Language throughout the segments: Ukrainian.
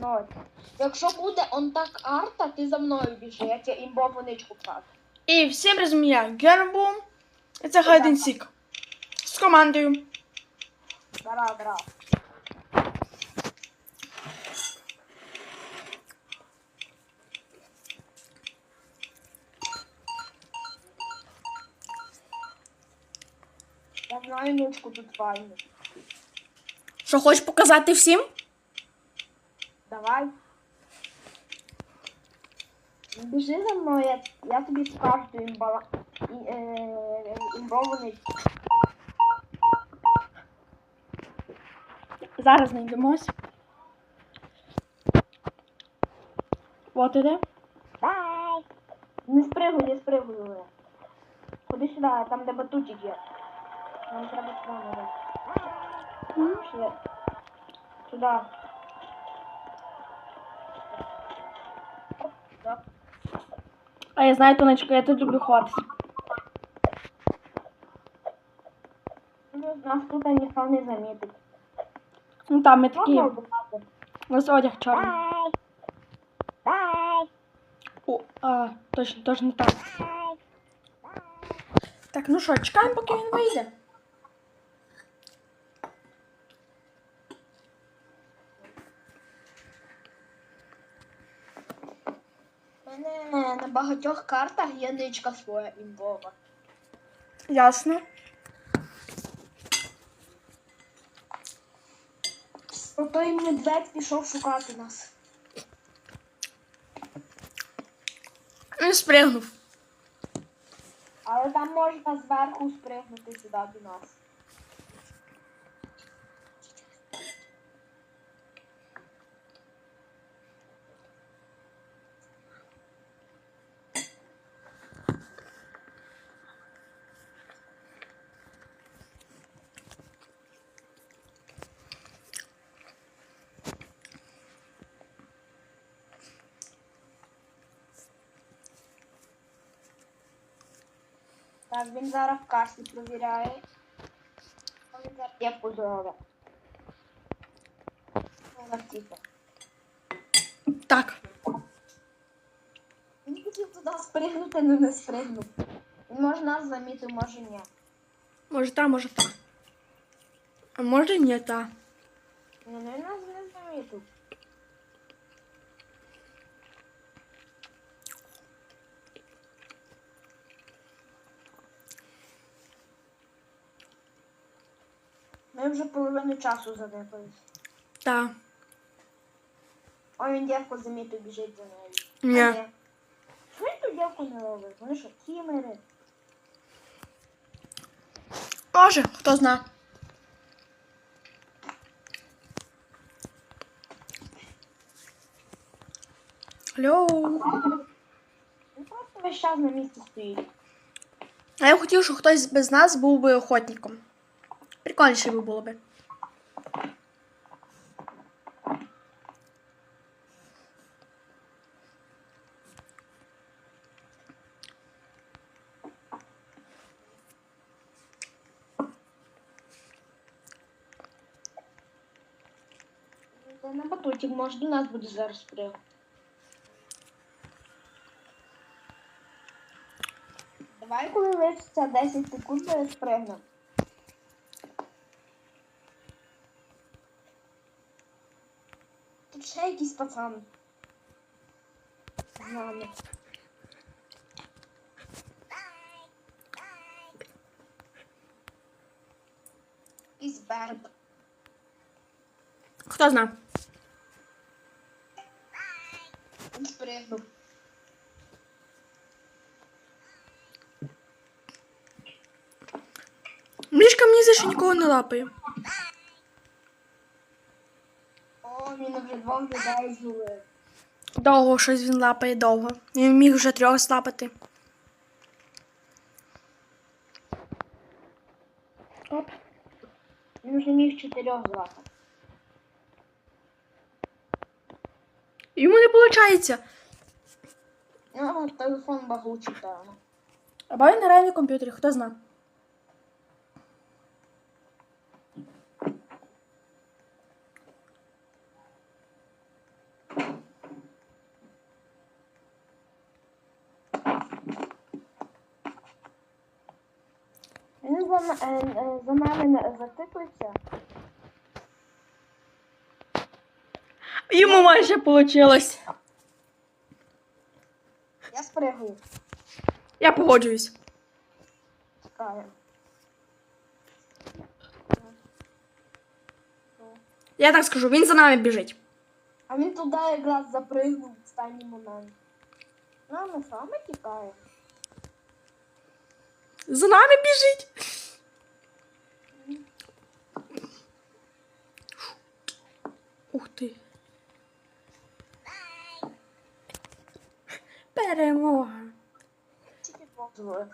Ноль. Якщо буде он так арта, ти за мною біжи, я тебе імбову ничку вкажу. І всім я Гербу. Це Хайден Сік. З командою. Дара, дара. Я знаю ничку тут файну. Що хочеш показати всім? Давай. Біжи за мною, я, я тобі скажу імбала... і, е, імбову ничку. Зараз знайдемось. От іде. Дай! Не спригуй, не спригуй. Ходи сюди, там де батутик є. Нам треба сюди Сюди. А я знаю, Тонечка, я тут люблю ховатися. Ну, Нас тут ніхто не замітить. Ну там ми такі. Можна обувати? У нас одяг чорний. Дай! Дай! О, а, точно, точно так. Так, ну що, чекаємо, поки він вийде. Мене на багатьох картах є ничка своя імбова. Ясно. Ну той медведь пішов шукати нас. Він спригнув. Але там можна зверху спригнути сюди до нас. Так, він зараз в касі провіряє. Я позорова. Так. Він хотів туди спригнути, але не спригнув. Він може нас замітив, може ні. Може та, може та. А може ні та. Ну, він нас не замітив. Ми вже половину часу задепались. Та. Ой, він дівку замітив, біжить за нею. Ні. А, ні. Що він ту дівку не робить? Вони що, кімери? Може, хто зна. Алло. Він просто весь час на місці стоїть. А я хотів, щоб хтось без нас був би охотником. Прикольніше би було би. На батутик, може до нас буде зараз прямо. Давай, коли лишиться 10 секунд, я спригну. пацан. З нами. Якийсь берб. Хто зна? Він спригнув. Мішка мені за що нікого не лапає. Людей зловив. Довго щось він лапає довго. Він міг вже трьох слапати. Оп. Він вже міг чотирьох злапати. Йому не виходить. Ну, телефон багучий там. Або він грає на комп'ютері, хто зна. За, е, е, за нами зациклиться, Йому майже вийшло. я спригую. Я погоджуюсь. Чекаю. Я так скажу, він за нами біжить. А він туди якраз запригнув в останній момент. Ми саме тікаємо. За нами біжить. Ух ти. Перемога. Тільки повзли.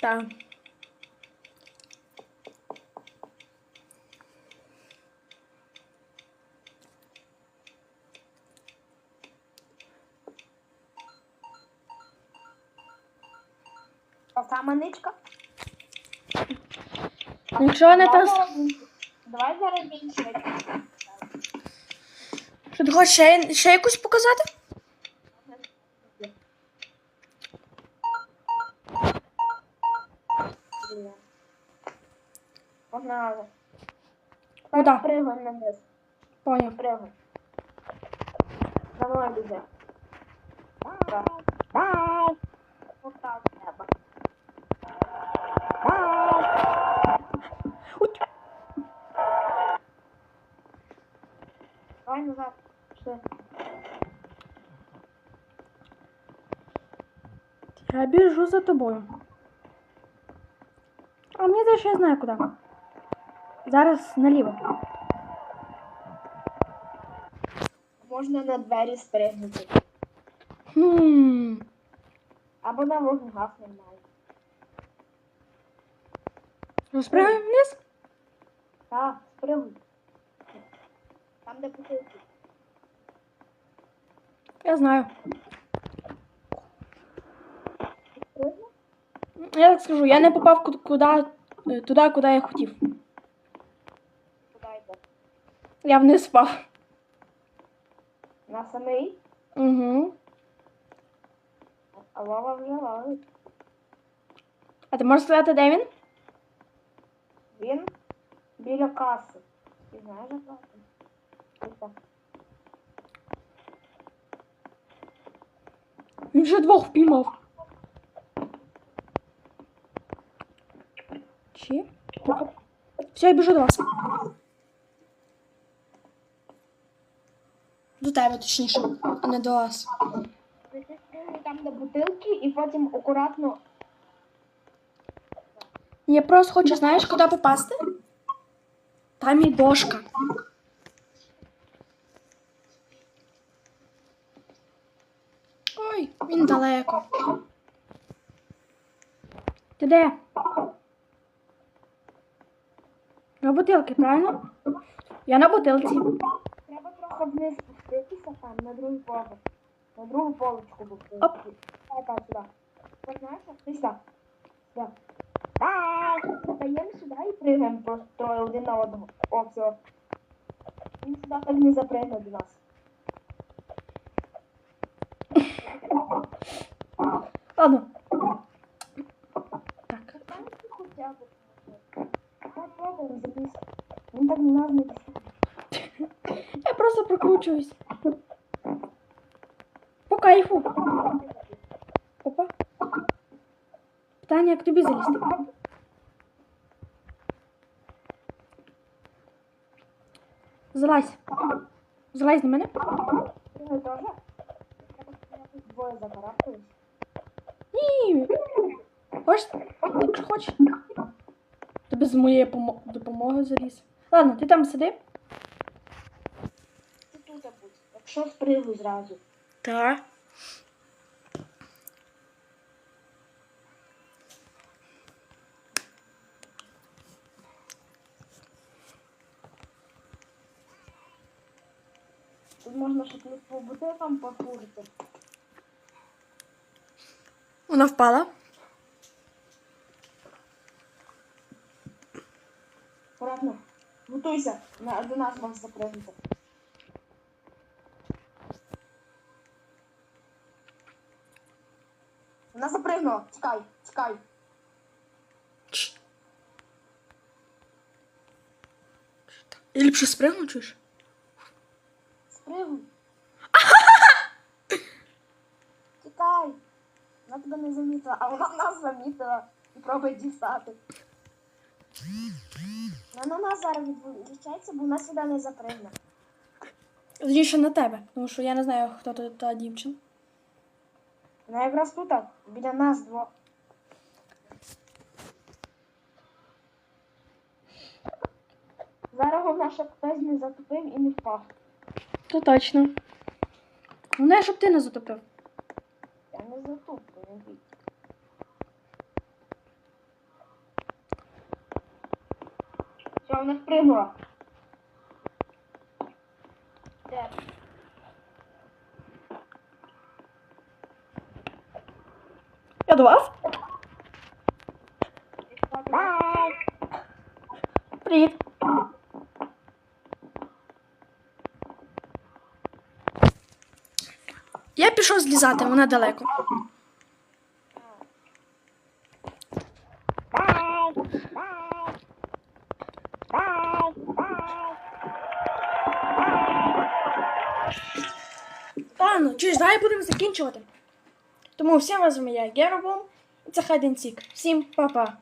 Так. А та маничка? Якщо не зараз- Давай зараз більше. Що ти хочеш ще, ще якусь показати? Погнали. Куда? Пригай на низ. Поняв. Пригай. За мною Я біжу за тобою. А мені здається, що я знаю куди. Зараз наліво. Можна на двері спригнути. Хм. Або на вогнегас нормально. Розпрягай вниз? Так, спригуй. Там, де бутилки. Я знаю. Я так скажу, я не попав ку- куди, е, туди, куди я хотів. Я вниз впав. На самий? Угу. А Вова вже ловить. А ти можеш сказати, де він? Він біля каси. Ти знаєш? Ось так. Він вже двох впіймав. Чи? Все, я біжу до вас. До тебе, точніше, а не до вас. Там, де бутилки, і потім акуратно. Я просто хочу, знаєш, куди попасти? Там і дошка. Ой, він далеко. Ти де? На бутилки, правильно? Я на бутилці. Треба трохи вниз спуститися там, на другий поверх. На другу полочку бутилки. Оп. Так, сюди. Так, знаєш, ти сюди. Сюди. Стаємо сюди і пригаємо просто троє один на одного. О, все. Він сюди так не запригне до нас. Ладно. Так. Ти хоча б. Він так не нас не. Я просто прокручуюсь. По кайфу. Опа. Питання, як тобі залізти? Залазь. Залазь на мене. Ти теж? Двоє закарабкались. Ні. Хочеш? Хочеш. Ти без моєї помо- допомоги заліз. Ладно, ти там сиди. Ти тут будь. Якщо спригуй зразу. Так. Тут можна ще по бутилкам пошурити. Вона впала. аккуратно. Готуйся, на, до нас вам запрыгнути. Вона запрыгнула, чекай, чекай. Я ліпше спригну, чуєш? Спригну. Чекай. Вона тебе не замітила, а вона нас замітила і пробує дістати. Вона на нас зараз відволічається, бо вона сюди не запригне. Точніше на тебе, тому що я не знаю, хто та, та дівчина. Вона якраз тут, так, біля нас двох. Зараз головне, щоб хтось не затупив і не впав. То точно. Головне, щоб ти не затопив. Я не затуплю, не бій. Все, вона впригнула. Де? Я до вас? Привіт. Я пішов злізати, вона далеко. Бай! Бай! Бай! Бай! Ладно, чуєш, давай будемо закінчувати. Тому всім вас я Геробом, і це Хайден Сік. Всім па-па.